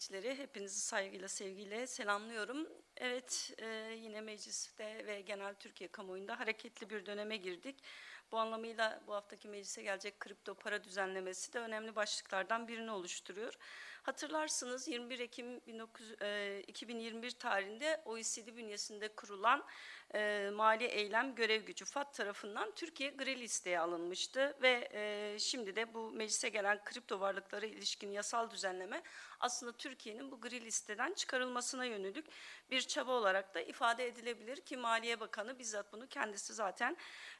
ziyaretçileri hepinizi saygıyla sevgiyle selamlıyorum. Evet e, yine mecliste ve genel Türkiye kamuoyunda hareketli bir döneme girdik. Bu anlamıyla bu haftaki meclise gelecek kripto para düzenlemesi de önemli başlıklardan birini oluşturuyor. Hatırlarsınız 21 Ekim 19, e, 2021 tarihinde OECD bünyesinde kurulan e, Mali Eylem Görev Gücü FAT tarafından Türkiye gri listeye alınmıştı ve e, şimdi de bu meclise gelen kripto varlıklara ilişkin yasal düzenleme aslında Türkiye'nin bu gri listeden çıkarılmasına yönelik bir çaba olarak da ifade edilebilir ki Maliye Bakanı bizzat bunu kendisi zaten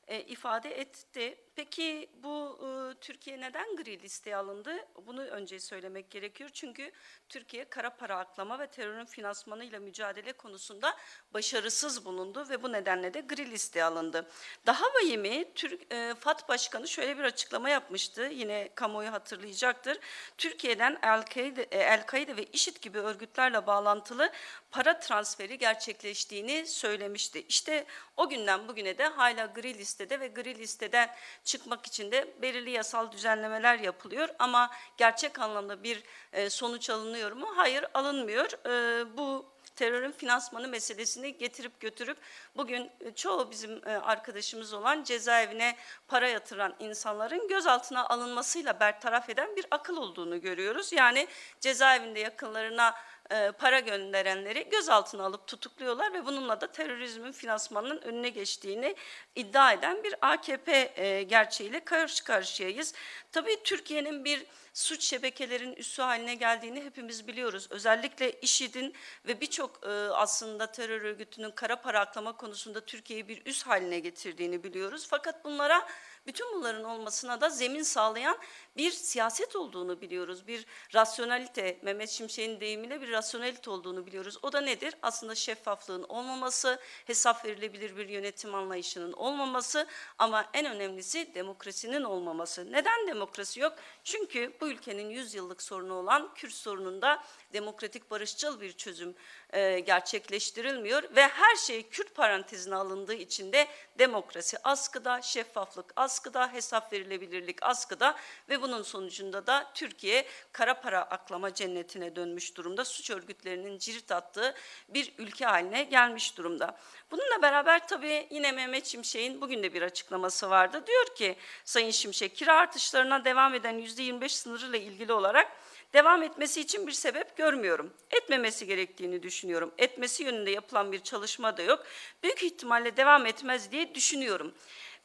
e, ifade etti. Peki bu e, Türkiye neden gri listeye alındı? Bunu önce söylemek gerekiyor. Çünkü Türkiye kara para aklama ve terörün finansmanıyla mücadele konusunda başarısız bulundu ve bu nedenle de gri listeye alındı. Daha vahimi Türk e, FAT Başkanı şöyle bir açıklama yapmıştı. Yine kamuoyu hatırlayacaktır. Türkiye'den El-Kaide El -Kaide ve IŞİD gibi örgütlerle bağlantılı para transferi gerçekleştiğini söylemişti. İşte o günden bugüne de hala gri listede ve gri listeden çıkmak için de belirli yasal düzenlemeler yapılıyor ama gerçek anlamda bir e, sonuç alınıyor mu? Hayır alınmıyor. E, bu terörün finansmanı meselesini getirip götürüp bugün e, çoğu bizim arkadaşımız olan cezaevine para yatıran insanların gözaltına alınmasıyla bertaraf eden bir akıl olduğunu görüyoruz. Yani cezaevinde yakınlarına e, para gönderenleri gözaltına alıp tutukluyorlar ve bununla da terörizmin finansmanının önüne geçtiğini iddia eden bir AKP e, gerçeğiyle karşı karşıyayız. Tabii Türkiye'nin bir suç şebekelerin üssü haline geldiğini hepimiz biliyoruz. Özellikle IŞİD'in ve birçok e, aslında terör örgütünün kara para aklama konusunda Türkiye'yi bir üs haline getirdiğini biliyoruz. Fakat bunlara bütün bunların olmasına da zemin sağlayan bir siyaset olduğunu biliyoruz. Bir rasyonalite, Mehmet Şimşek'in deyimiyle bir rasyonalite olduğunu biliyoruz. O da nedir? Aslında şeffaflığın olmaması, hesap verilebilir bir yönetim anlayışının olmaması ama en önemlisi demokrasinin olmaması. Neden demokrasi yok? Çünkü bu ülkenin 100 yıllık sorunu olan Kürt sorununda demokratik barışçıl bir çözüm e, gerçekleştirilmiyor ve her şey Kürt parantezine alındığı için de demokrasi askıda, şeffaflık askıda, hesap verilebilirlik askıda ve bunun sonucunda da Türkiye kara para aklama cennetine dönmüş durumda. Suç örgütlerinin cirit attığı bir ülke haline gelmiş durumda. Bununla beraber tabii yine Mehmet Şimşek'in bugün de bir açıklaması vardı. Diyor ki Sayın Şimşek kira artışlarına devam eden %25 sınırıyla ilgili olarak devam etmesi için bir sebep görmüyorum. Etmemesi gerektiğini düşünüyorum. Etmesi yönünde yapılan bir çalışma da yok. Büyük ihtimalle devam etmez diye düşünüyorum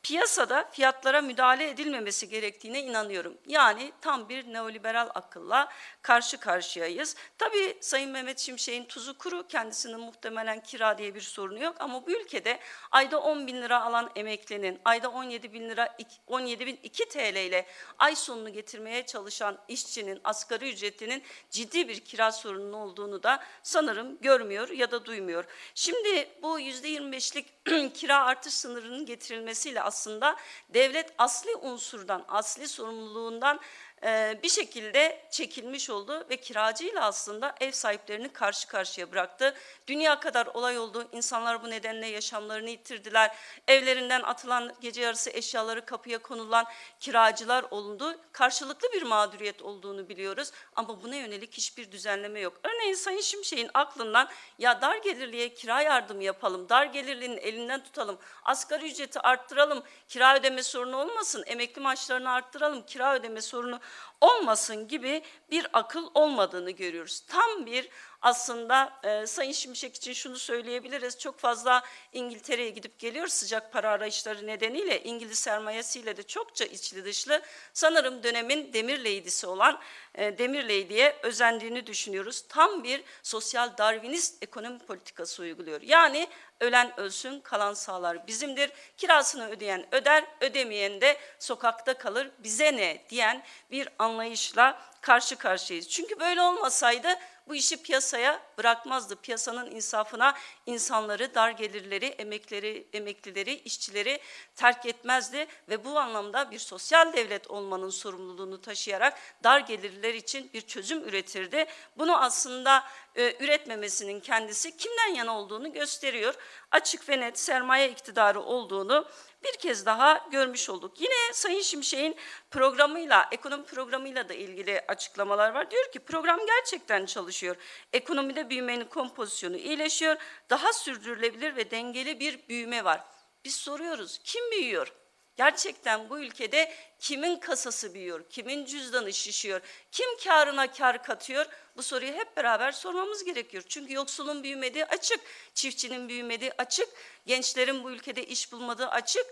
piyasada fiyatlara müdahale edilmemesi gerektiğine inanıyorum. Yani tam bir neoliberal akılla karşı karşıyayız. Tabii Sayın Mehmet Şimşek'in tuzu kuru, kendisinin muhtemelen kira diye bir sorunu yok ama bu ülkede ayda 10 bin lira alan emeklinin, ayda 17 bin lira, 17 bin 2 TL ile ay sonunu getirmeye çalışan işçinin, asgari ücretinin ciddi bir kira sorunu olduğunu da sanırım görmüyor ya da duymuyor. Şimdi bu %25'lik kira artış sınırının getirilmesiyle aslında devlet asli unsurdan, asli sorumluluğundan e, bir şekilde çekilmiş oldu ve kiracıyla aslında ev sahiplerini karşı karşıya bıraktı. Dünya kadar olay oldu. İnsanlar bu nedenle yaşamlarını yitirdiler. Evlerinden atılan gece yarısı eşyaları kapıya konulan kiracılar olundu. Karşılıklı bir mağduriyet olduğunu biliyoruz ama buna yönelik hiçbir düzenleme yok. Örneğin Sayın Şimşek'in aklından ya dar gelirliye kira yardımı yapalım, dar gelirlinin elinden tutalım, asgari ücreti arttıralım, kira ödeme sorunu olmasın, emekli maaşlarını arttıralım, kira ödeme sorunu olmasın gibi bir akıl olmadığını görüyoruz. Tam bir aslında e, Sayın Şimşek için şunu söyleyebiliriz. Çok fazla İngiltere'ye gidip geliyor sıcak para arayışları nedeniyle İngiliz sermayesiyle de çokça içli dışlı. Sanırım dönemin demir leydisi olan e, demir leydiye özendiğini düşünüyoruz. Tam bir sosyal darwinist ekonomi politikası uyguluyor. Yani ölen ölsün, kalan sağlar bizimdir. Kirasını ödeyen öder, ödemeyen de sokakta kalır. Bize ne diyen bir anlayışla karşı karşıyayız. Çünkü böyle olmasaydı bu işi piyasaya bırakmazdı. Piyasanın insafına insanları, dar gelirleri, emekleri, emeklileri, işçileri terk etmezdi ve bu anlamda bir sosyal devlet olmanın sorumluluğunu taşıyarak dar gelirler için bir çözüm üretirdi. Bunu aslında e, üretmemesinin kendisi kimden yana olduğunu gösteriyor. Açık ve net sermaye iktidarı olduğunu bir kez daha görmüş olduk. Yine Sayın Şimşek'in programıyla, ekonomi programıyla da ilgili açıklamalar var. Diyor ki program gerçekten çalışıyor. Ekonomide büyümenin kompozisyonu iyileşiyor. Daha sürdürülebilir ve dengeli bir büyüme var. Biz soruyoruz kim büyüyor? Gerçekten bu ülkede kimin kasası büyüyor, kimin cüzdanı şişiyor, kim karına kar katıyor? Bu soruyu hep beraber sormamız gerekiyor. Çünkü yoksulun büyümediği açık, çiftçinin büyümediği açık, gençlerin bu ülkede iş bulmadığı açık,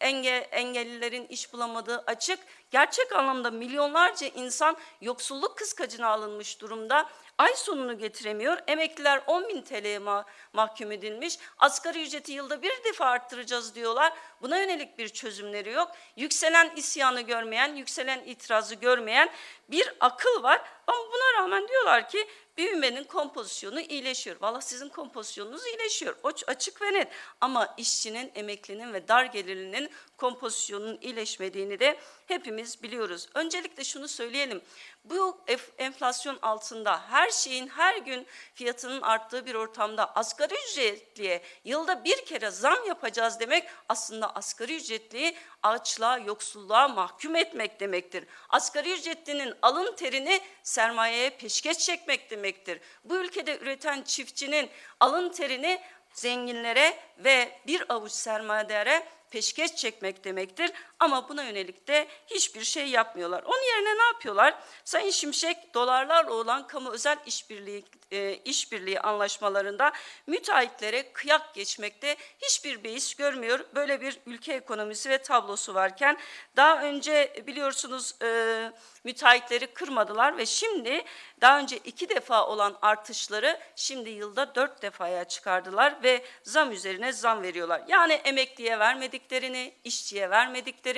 enge, engellilerin iş bulamadığı açık. Gerçek anlamda milyonlarca insan yoksulluk kıskacına alınmış durumda. Ay sonunu getiremiyor. Emekliler 10 bin TL'ye ma- mahkum edilmiş. Asgari ücreti yılda bir defa arttıracağız diyorlar. Buna yönelik bir çözümleri yok. Yükselen isyanı görmeyen, yükselen itirazı görmeyen bir akıl var. Ama buna rağmen diyorlar ki büyümenin kompozisyonu iyileşiyor. Valla sizin kompozisyonunuz iyileşiyor. O açık ve net. Ama işçinin, emeklinin ve dar gelirlinin kompozisyonunun iyileşmediğini de hepimiz biliyoruz. Öncelikle şunu söyleyelim. Bu enflasyon altında her şeyin her gün fiyatının arttığı bir ortamda asgari ücretliye yılda bir kere zam yapacağız demek aslında asgari ücretliyi açlığa, yoksulluğa mahkum etmek demektir. Asgari ücretlinin alın terini sermayeye peşkeş çekmek demektir. Bu ülkede üreten çiftçinin alın terini zenginlere ve bir avuç sermayedara peşkeş çekmek demektir. Ama buna yönelik de hiçbir şey yapmıyorlar. Onun yerine ne yapıyorlar? Sayın Şimşek dolarlarla olan kamu özel işbirliği e, işbirliği anlaşmalarında müteahhitlere kıyak geçmekte hiçbir beis görmüyor. Böyle bir ülke ekonomisi ve tablosu varken daha önce biliyorsunuz e, müteahhitleri kırmadılar ve şimdi daha önce iki defa olan artışları şimdi yılda dört defaya çıkardılar ve zam üzerine zam veriyorlar. Yani emekliye vermediklerini, işçiye vermediklerini,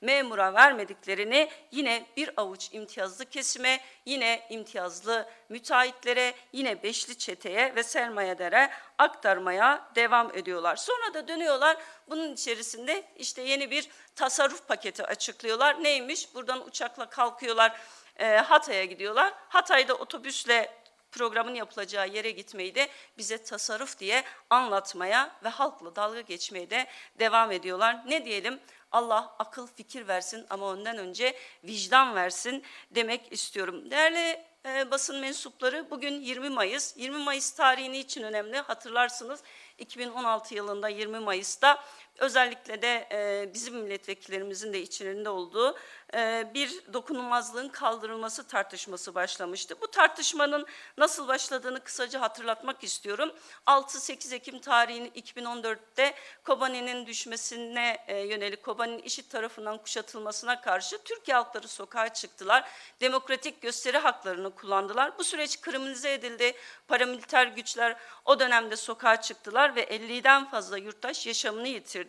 memura vermediklerini yine bir avuç imtiyazlı kesime, yine imtiyazlı müteahhitlere, yine beşli çeteye ve sermayedara aktarmaya devam ediyorlar. Sonra da dönüyorlar bunun içerisinde işte yeni bir tasarruf paketi açıklıyorlar. Neymiş? Buradan uçakla kalkıyorlar, e, Hatay'a gidiyorlar. Hatay'da otobüsle programın yapılacağı yere gitmeyi de bize tasarruf diye anlatmaya ve halkla dalga geçmeye de devam ediyorlar. Ne diyelim? Allah akıl fikir versin ama ondan önce vicdan versin demek istiyorum. Değerli e, basın mensupları bugün 20 Mayıs. 20 Mayıs tarihini için önemli hatırlarsınız. 2016 yılında 20 Mayıs'ta özellikle de e, bizim milletvekillerimizin de içlerinde olduğu e, bir dokunulmazlığın kaldırılması tartışması başlamıştı. Bu tartışmanın nasıl başladığını kısaca hatırlatmak istiyorum. 6-8 Ekim tarihini 2014'te Kobani'nin düşmesine e, yönelik Kobani'nin işit tarafından kuşatılmasına karşı Türkiye halkları sokağa çıktılar. Demokratik gösteri haklarını kullandılar. Bu süreç kriminalize edildi. Paramiliter güçler o dönemde sokağa çıktılar ve 50'den fazla yurttaş yaşamını yitirdi.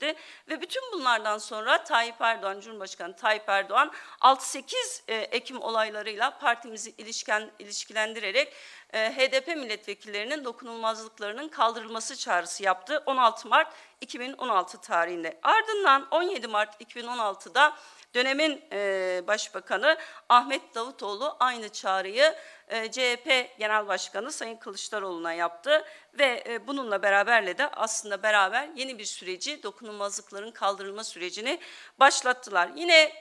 Ve bütün bunlardan sonra Tayyip Erdoğan, Cumhurbaşkanı Tayyip Erdoğan 6-8 e, Ekim olaylarıyla partimizi ilişken, ilişkilendirerek e, HDP milletvekillerinin dokunulmazlıklarının kaldırılması çağrısı yaptı 16 Mart 2016 tarihinde. Ardından 17 Mart 2016'da dönemin e, başbakanı Ahmet Davutoğlu aynı çağrıyı e, CHP Genel Başkanı Sayın Kılıçdaroğlu'na yaptı ve e, bununla beraberle de aslında beraber yeni bir süreci dokunulmazlıkların kaldırılma sürecini başlattılar. Yine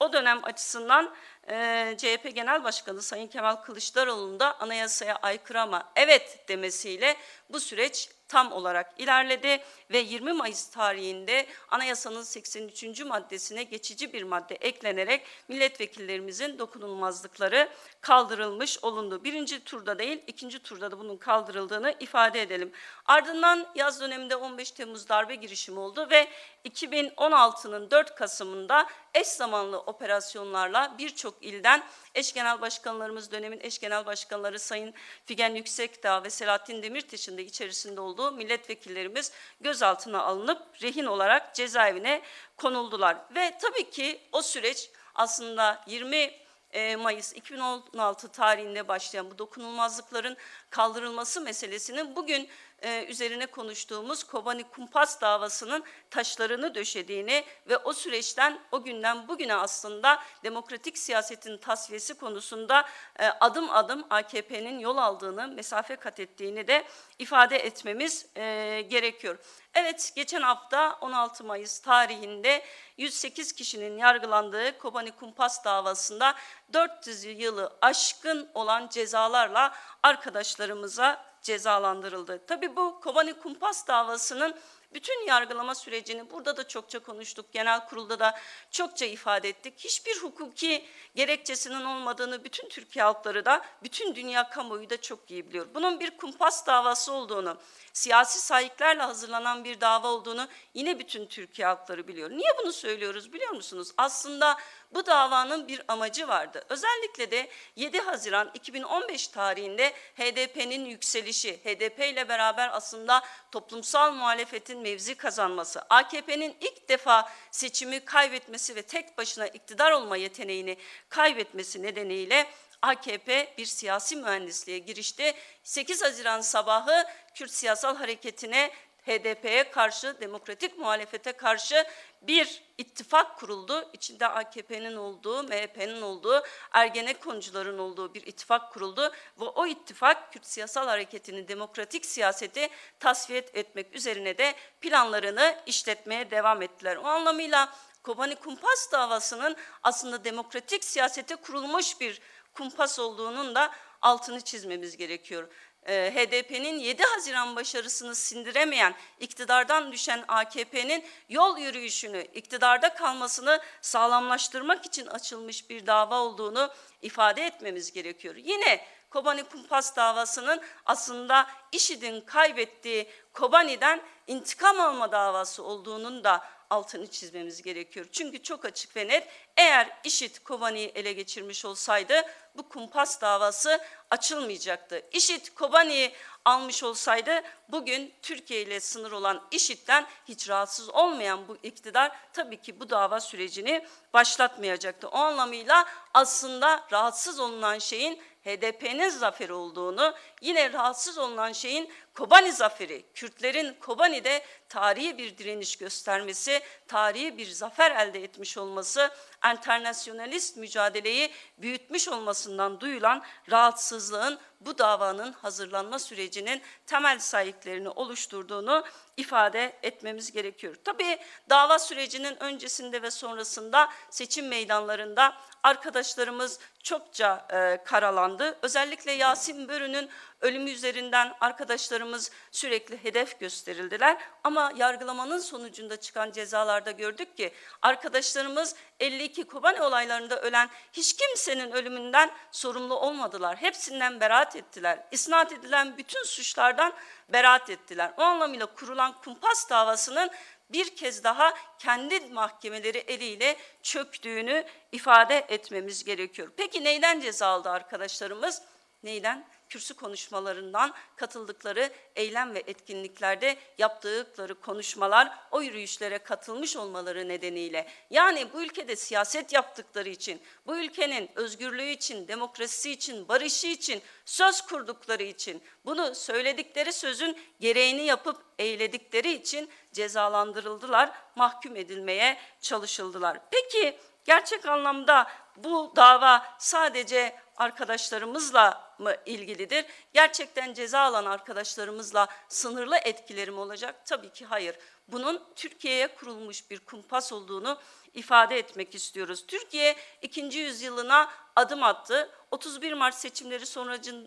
o dönem açısından e, CHP Genel Başkanı Sayın Kemal Kılıçdaroğlu'nun da anayasaya aykırı ama evet demesiyle bu süreç tam olarak ilerledi ve 20 Mayıs tarihinde anayasanın 83. maddesine geçici bir madde eklenerek milletvekillerimizin dokunulmazlıkları kaldırılmış olundu. Birinci turda değil, ikinci turda da bunun kaldırıldığını ifade edelim. Ardından yaz döneminde 15 Temmuz darbe girişimi oldu ve 2016'nın 4 Kasım'ında eş zamanlı operasyonlarla birçok ilden eş genel başkanlarımız, dönemin eş genel başkanları Sayın Figen Yüksekdağ ve Selahattin Demirtaş'ın da içerisinde olduğu milletvekillerimiz gözaltına alınıp rehin olarak cezaevine konuldular. Ve tabii ki o süreç aslında 20 e, Mayıs 2016 tarihinde başlayan bu dokunulmazlıkların kaldırılması meselesinin bugün e, üzerine konuştuğumuz Kobani Kumpas davasının taşlarını döşediğini ve o süreçten o günden bugüne aslında demokratik siyasetin tasfiyesi konusunda e, adım adım AKP'nin yol aldığını, mesafe kat ettiğini de ifade etmemiz e, gerekiyor. Evet, geçen hafta 16 Mayıs tarihinde 108 kişinin yargılandığı Kobani Kumpas davasında 400 yılı aşkın olan cezalarla arkadaşlarımıza cezalandırıldı. Tabii bu Kobani Kumpas davasının bütün yargılama sürecini burada da çokça konuştuk. Genel kurulda da çokça ifade ettik. Hiçbir hukuki gerekçesinin olmadığını bütün Türkiye halkları da, bütün dünya kamuoyu da çok iyi biliyor. Bunun bir kumpas davası olduğunu, siyasi sahiplerle hazırlanan bir dava olduğunu yine bütün Türkiye halkları biliyor. Niye bunu söylüyoruz biliyor musunuz? Aslında bu davanın bir amacı vardı. Özellikle de 7 Haziran 2015 tarihinde HDP'nin yükselişi, HDP ile beraber aslında toplumsal muhalefetin mevzi kazanması, AKP'nin ilk defa seçimi kaybetmesi ve tek başına iktidar olma yeteneğini kaybetmesi nedeniyle AKP bir siyasi mühendisliğe girişti. 8 Haziran sabahı Kürt siyasal hareketine HDP'ye karşı, demokratik muhalefete karşı bir ittifak kuruldu. İçinde AKP'nin olduğu, MHP'nin olduğu, Ergenekoncuların olduğu bir ittifak kuruldu. Ve o ittifak Kürt siyasal hareketini, demokratik siyaseti tasfiye etmek üzerine de planlarını işletmeye devam ettiler. O anlamıyla Kobani Kumpas davasının aslında demokratik siyasete kurulmuş bir kumpas olduğunun da altını çizmemiz gerekiyor. Ee, HDP'nin 7 Haziran başarısını sindiremeyen, iktidardan düşen AKP'nin yol yürüyüşünü, iktidarda kalmasını sağlamlaştırmak için açılmış bir dava olduğunu ifade etmemiz gerekiyor. Yine Kobani Kumpas davasının aslında IŞİD'in kaybettiği Kobani'den intikam alma davası olduğunun da altını çizmemiz gerekiyor. Çünkü çok açık ve net eğer IŞİD Kobani'yi ele geçirmiş olsaydı bu kumpas davası açılmayacaktı. IŞİD Kobani'yi almış olsaydı bugün Türkiye ile sınır olan IŞİD'den hiç rahatsız olmayan bu iktidar tabii ki bu dava sürecini başlatmayacaktı. O anlamıyla aslında rahatsız olunan şeyin HDP'nin zaferi olduğunu, yine rahatsız olunan şeyin Kobani zaferi, Kürtlerin Kobani'de tarihi bir direniş göstermesi, tarihi bir zafer elde etmiş olması, internasyonalist mücadeleyi büyütmüş olmasından duyulan rahatsızlığın bu davanın hazırlanma sürecinin temel sahiplerini oluşturduğunu ifade etmemiz gerekiyor. Tabii dava sürecinin öncesinde ve sonrasında seçim meydanlarında arkadaşlarımız çokça e, karalandı. Özellikle Yasin Börü'nün ölümü üzerinden arkadaşlarımız sürekli hedef gösterildiler. Ama yargılamanın sonucunda çıkan cezalarda gördük ki arkadaşlarımız 52 Kobani olaylarında ölen hiç kimsenin ölümünden sorumlu olmadılar. Hepsinden beraat ettiler. İsnat edilen bütün suçlardan beraat ettiler. O anlamıyla kurulan kumpas davasının bir kez daha kendi mahkemeleri eliyle çöktüğünü ifade etmemiz gerekiyor. Peki neyden ceza aldı arkadaşlarımız? Neyden? Kürsü konuşmalarından katıldıkları eylem ve etkinliklerde yaptıkları konuşmalar, o yürüyüşlere katılmış olmaları nedeniyle yani bu ülkede siyaset yaptıkları için, bu ülkenin özgürlüğü için, demokrasisi için, barışı için söz kurdukları için, bunu söyledikleri sözün gereğini yapıp eyledikleri için cezalandırıldılar, mahkum edilmeye çalışıldılar. Peki gerçek anlamda bu dava sadece arkadaşlarımızla mı ilgilidir? Gerçekten ceza alan arkadaşlarımızla sınırlı etkilerim olacak? Tabii ki hayır. Bunun Türkiye'ye kurulmuş bir kumpas olduğunu ifade etmek istiyoruz. Türkiye ikinci yüzyılına adım attı. 31 Mart seçimleri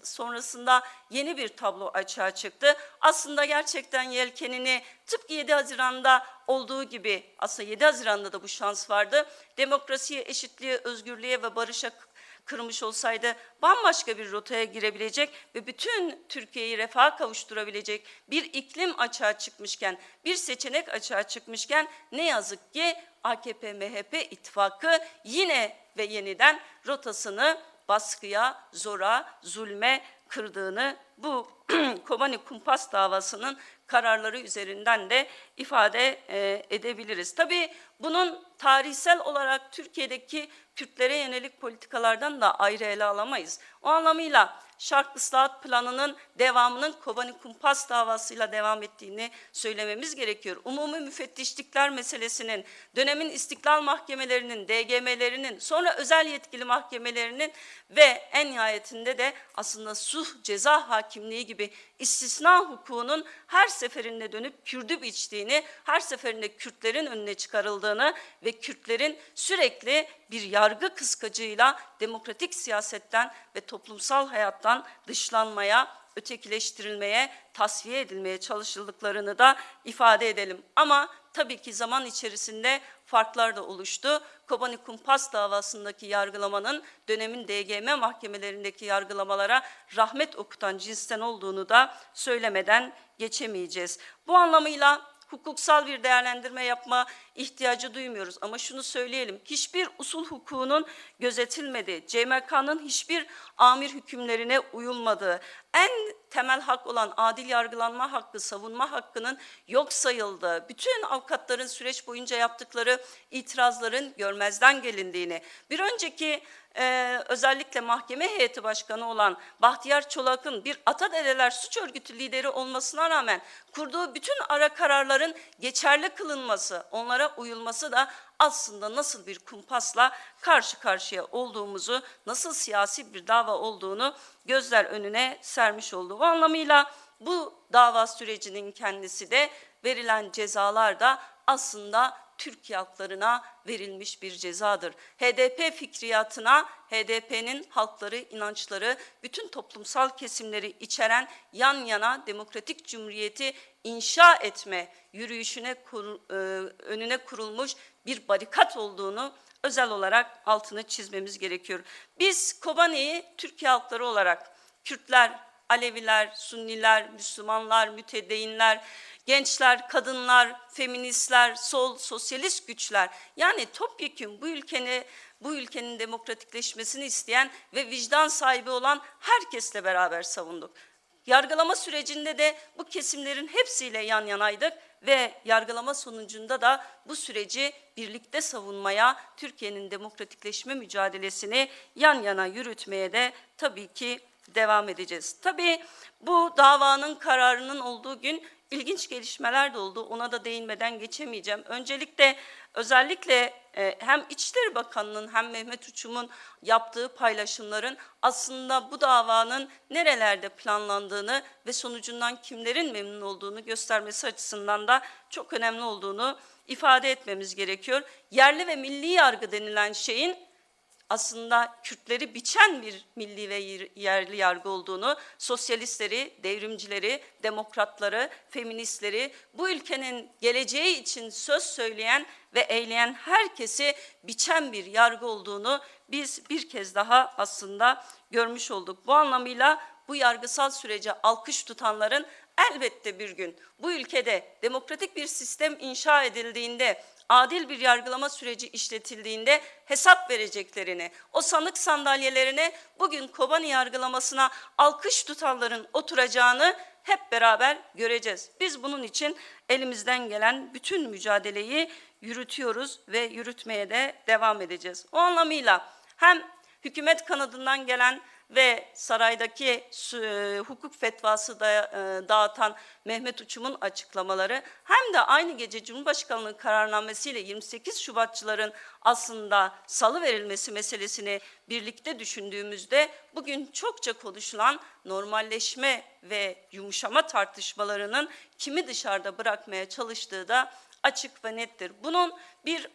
sonrasında yeni bir tablo açığa çıktı. Aslında gerçekten yelkenini tıpkı 7 Haziran'da olduğu gibi aslında 7 Haziran'da da bu şans vardı. Demokrasiye, eşitliğe, özgürlüğe ve barışa kırmış olsaydı bambaşka bir rotaya girebilecek ve bütün Türkiye'yi refaha kavuşturabilecek bir iklim açığa çıkmışken, bir seçenek açığa çıkmışken ne yazık ki AKP-MHP ittifakı yine ve yeniden rotasını baskıya, zora, zulme kırdığını bu Kobani Kumpas davasının kararları üzerinden de ifade e, edebiliriz. Tabii bunun tarihsel olarak Türkiye'deki Kürtlere yönelik politikalardan da ayrı ele alamayız. O anlamıyla Şark Islahat Planı'nın devamının Kobani Kumpas davasıyla devam ettiğini söylememiz gerekiyor. Umumi müfettişlikler meselesinin, dönemin istiklal mahkemelerinin, DGM'lerinin, sonra özel yetkili mahkemelerinin ve en nihayetinde de aslında suh ceza hakimliği gibi istisna hukukunun her seferinde dönüp Kürdü biçtiğini, her seferinde Kürtlerin önüne çıkarıldığını ve Kürtlerin sürekli bir yargı kıskacıyla demokratik siyasetten ve toplumsal hayattan dışlanmaya, ötekileştirilmeye, tasfiye edilmeye çalışıldıklarını da ifade edelim. Ama tabii ki zaman içerisinde farklar da oluştu. Kobani Kumpas davasındaki yargılamanın dönemin DGM mahkemelerindeki yargılamalara rahmet okutan cinsten olduğunu da söylemeden geçemeyeceğiz. Bu anlamıyla hukuksal bir değerlendirme yapma ihtiyacı duymuyoruz. Ama şunu söyleyelim, hiçbir usul hukukunun gözetilmediği, CMK'nın hiçbir amir hükümlerine uyulmadığı, en temel hak olan adil yargılanma hakkı, savunma hakkının yok sayıldığı, bütün avukatların süreç boyunca yaptıkları itirazların görmezden gelindiğini, bir önceki e, özellikle mahkeme heyeti başkanı olan Bahtiyar Çolak'ın bir Atadereler suç örgütü lideri olmasına rağmen kurduğu bütün ara kararların geçerli kılınması, onlara uyulması da aslında nasıl bir kumpasla karşı karşıya olduğumuzu, nasıl siyasi bir dava olduğunu gözler önüne sermiş oldu. Bu anlamıyla bu dava sürecinin kendisi de verilen cezalar da aslında Türkiye halklarına verilmiş bir cezadır. HDP fikriyatına, HDP'nin halkları, inançları, bütün toplumsal kesimleri içeren yan yana demokratik cumhuriyeti inşa etme yürüyüşüne kur, e, önüne kurulmuş bir barikat olduğunu özel olarak altını çizmemiz gerekiyor. Biz Kobani'yi Türkiye halkları olarak Kürtler, Aleviler, Sunniler, Müslümanlar, mütedeyinler, gençler, kadınlar, feministler, sol, sosyalist güçler yani topyekun bu ülkenin bu ülkenin demokratikleşmesini isteyen ve vicdan sahibi olan herkesle beraber savunduk. Yargılama sürecinde de bu kesimlerin hepsiyle yan yanaydık ve yargılama sonucunda da bu süreci birlikte savunmaya, Türkiye'nin demokratikleşme mücadelesini yan yana yürütmeye de tabii ki devam edeceğiz. Tabii bu davanın kararının olduğu gün ilginç gelişmeler de oldu. Ona da değinmeden geçemeyeceğim. Öncelikle özellikle e, hem İçişleri Bakanı'nın hem Mehmet Uçum'un yaptığı paylaşımların aslında bu davanın nerelerde planlandığını ve sonucundan kimlerin memnun olduğunu göstermesi açısından da çok önemli olduğunu ifade etmemiz gerekiyor. Yerli ve milli yargı denilen şeyin aslında Kürtleri biçen bir milli ve yerli yargı olduğunu, sosyalistleri, devrimcileri, demokratları, feministleri, bu ülkenin geleceği için söz söyleyen ve eyleyen herkesi biçen bir yargı olduğunu biz bir kez daha aslında görmüş olduk. Bu anlamıyla bu yargısal sürece alkış tutanların elbette bir gün bu ülkede demokratik bir sistem inşa edildiğinde adil bir yargılama süreci işletildiğinde hesap vereceklerini, o sanık sandalyelerine bugün Kobani yargılamasına alkış tutanların oturacağını hep beraber göreceğiz. Biz bunun için elimizden gelen bütün mücadeleyi yürütüyoruz ve yürütmeye de devam edeceğiz. O anlamıyla hem hükümet kanadından gelen ve saraydaki e, hukuk fetvası da, e, dağıtan Mehmet Uçum'un açıklamaları hem de aynı gece Cumhurbaşkanlığı kararnamesiyle 28 Şubatçıların aslında salı verilmesi meselesini birlikte düşündüğümüzde bugün çokça konuşulan normalleşme ve yumuşama tartışmalarının kimi dışarıda bırakmaya çalıştığı da açık ve nettir. Bunun bir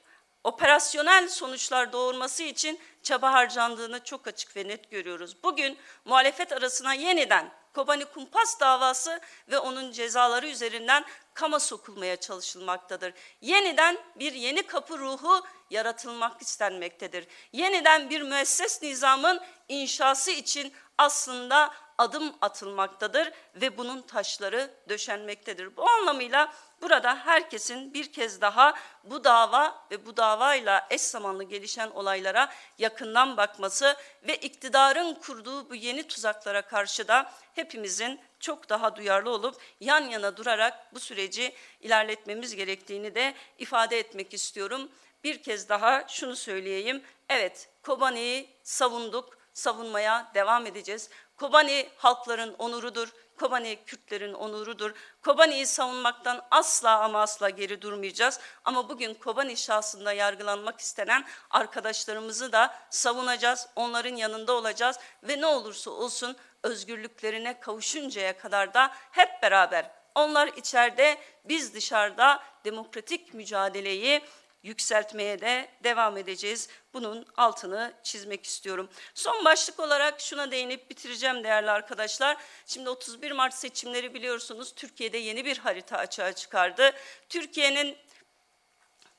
operasyonel sonuçlar doğurması için çaba harcandığını çok açık ve net görüyoruz. Bugün muhalefet arasına yeniden Kobani Kumpas davası ve onun cezaları üzerinden kama sokulmaya çalışılmaktadır. Yeniden bir yeni kapı ruhu yaratılmak istenmektedir. Yeniden bir müesses nizamın inşası için aslında adım atılmaktadır ve bunun taşları döşenmektedir. Bu anlamıyla burada herkesin bir kez daha bu dava ve bu davayla eş zamanlı gelişen olaylara yakından bakması ve iktidarın kurduğu bu yeni tuzaklara karşı da hepimizin çok daha duyarlı olup yan yana durarak bu süreci ilerletmemiz gerektiğini de ifade etmek istiyorum. Bir kez daha şunu söyleyeyim. Evet, Kobani'yi savunduk, savunmaya devam edeceğiz. Kobani halkların onurudur. Kobani Kürtlerin onurudur. Kobani'yi savunmaktan asla ama asla geri durmayacağız. Ama bugün Kobani şahsında yargılanmak istenen arkadaşlarımızı da savunacağız. Onların yanında olacağız ve ne olursa olsun özgürlüklerine kavuşuncaya kadar da hep beraber onlar içeride biz dışarıda demokratik mücadeleyi yükseltmeye de devam edeceğiz. Bunun altını çizmek istiyorum. Son başlık olarak şuna değinip bitireceğim değerli arkadaşlar. Şimdi 31 Mart seçimleri biliyorsunuz Türkiye'de yeni bir harita açığa çıkardı. Türkiye'nin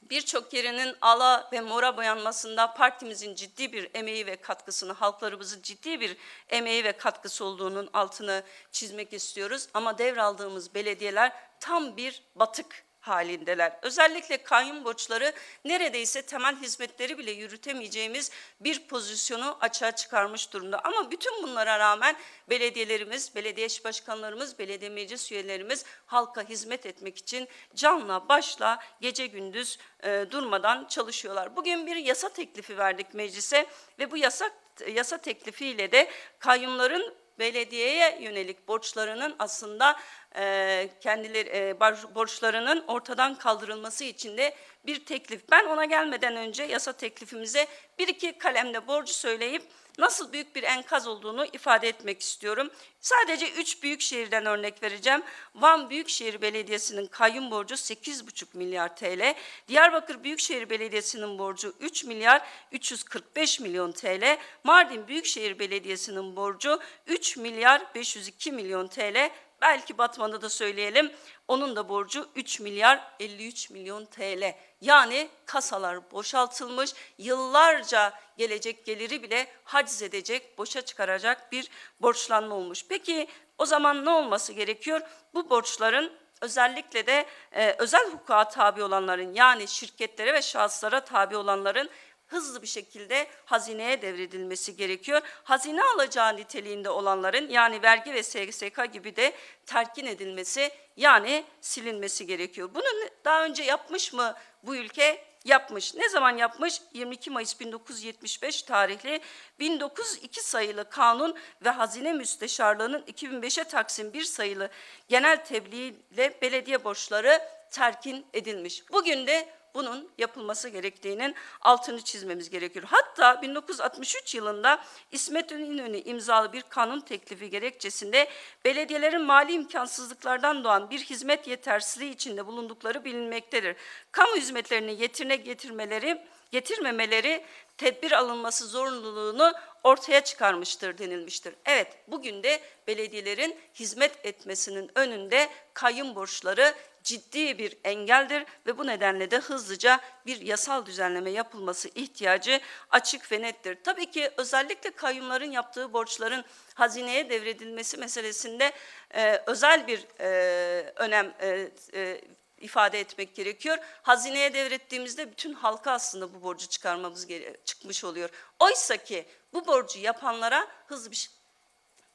birçok yerinin ala ve mora boyanmasında partimizin ciddi bir emeği ve katkısını, halklarımızın ciddi bir emeği ve katkısı olduğunun altını çizmek istiyoruz. Ama devraldığımız belediyeler tam bir batık halindeler. Özellikle kayyum borçları neredeyse temel hizmetleri bile yürütemeyeceğimiz bir pozisyonu açığa çıkarmış durumda. Ama bütün bunlara rağmen belediyelerimiz, belediye başkanlarımız, belediye meclis üyelerimiz halka hizmet etmek için canla başla gece gündüz e, durmadan çalışıyorlar. Bugün bir yasa teklifi verdik meclise ve bu yasa yasa teklifiyle de kayyumların belediyeye yönelik borçlarının aslında e, kendileri e, borçlarının ortadan kaldırılması için de bir teklif. Ben ona gelmeden önce yasa teklifimize bir iki kalemde borcu söyleyip nasıl büyük bir enkaz olduğunu ifade etmek istiyorum. Sadece üç büyük şehirden örnek vereceğim. Van Büyükşehir Belediyesi'nin kayyum borcu 8,5 milyar TL. Diyarbakır Büyükşehir Belediyesi'nin borcu 3 milyar 345 milyon TL. Mardin Büyükşehir Belediyesi'nin borcu 3 milyar 502 milyon TL. Belki Batman'da da söyleyelim. Onun da borcu 3 milyar 53 milyon TL. Yani kasalar boşaltılmış, yıllarca gelecek geliri bile haciz edecek, boşa çıkaracak bir borçlanma olmuş. Peki o zaman ne olması gerekiyor? Bu borçların özellikle de e, özel hukuka tabi olanların yani şirketlere ve şahıslara tabi olanların hızlı bir şekilde hazineye devredilmesi gerekiyor. Hazine alacağı niteliğinde olanların yani vergi ve SGK gibi de terkin edilmesi yani silinmesi gerekiyor. Bunu daha önce yapmış mı bu ülke? Yapmış. Ne zaman yapmış? 22 Mayıs 1975 tarihli 1902 sayılı kanun ve hazine müsteşarlığının 2005'e taksim 1 sayılı genel tebliğiyle belediye borçları terkin edilmiş. Bugün de bunun yapılması gerektiğinin altını çizmemiz gerekiyor. Hatta 1963 yılında İsmet İnönü imzalı bir kanun teklifi gerekçesinde belediyelerin mali imkansızlıklardan doğan bir hizmet yetersizliği içinde bulundukları bilinmektedir. Kamu hizmetlerini yetirine getirmeleri getirmemeleri tedbir alınması zorunluluğunu ortaya çıkarmıştır denilmiştir. Evet, bugün de belediyelerin hizmet etmesinin önünde kayyum borçları ciddi bir engeldir ve bu nedenle de hızlıca bir yasal düzenleme yapılması ihtiyacı açık ve nettir. Tabii ki özellikle kayyumların yaptığı borçların hazineye devredilmesi meselesinde e, özel bir e, önem e, e, ifade etmek gerekiyor. Hazineye devrettiğimizde bütün halka aslında bu borcu çıkarmamız çıkmış oluyor. Oysa ki bu borcu yapanlara hızlı bir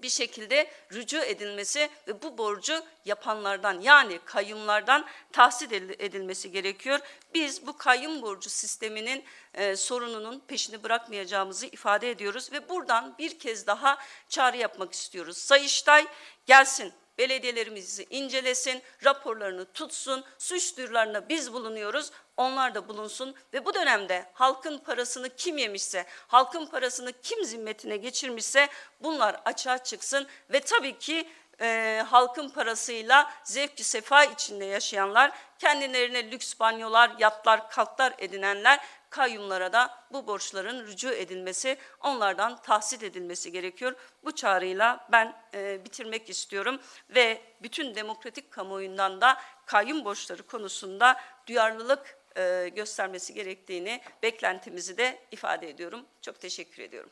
bir şekilde rücu edilmesi ve bu borcu yapanlardan yani kayyumlardan tahsil edilmesi gerekiyor. Biz bu kayyum borcu sisteminin e, sorununun peşini bırakmayacağımızı ifade ediyoruz ve buradan bir kez daha çağrı yapmak istiyoruz. Sayıştay gelsin belediyelerimizi incelesin, raporlarını tutsun, suç duyurularına biz bulunuyoruz, onlar da bulunsun ve bu dönemde halkın parasını kim yemişse, halkın parasını kim zimmetine geçirmişse bunlar açığa çıksın ve tabii ki e, halkın parasıyla zevki sefa içinde yaşayanlar, kendilerine lüks banyolar, yatlar, kalklar edinenler kayyumlara da bu borçların rücu edilmesi, onlardan tahsil edilmesi gerekiyor. Bu çağrıyla ben e, bitirmek istiyorum ve bütün demokratik kamuoyundan da kayyum borçları konusunda duyarlılık e, göstermesi gerektiğini, beklentimizi de ifade ediyorum. Çok teşekkür ediyorum.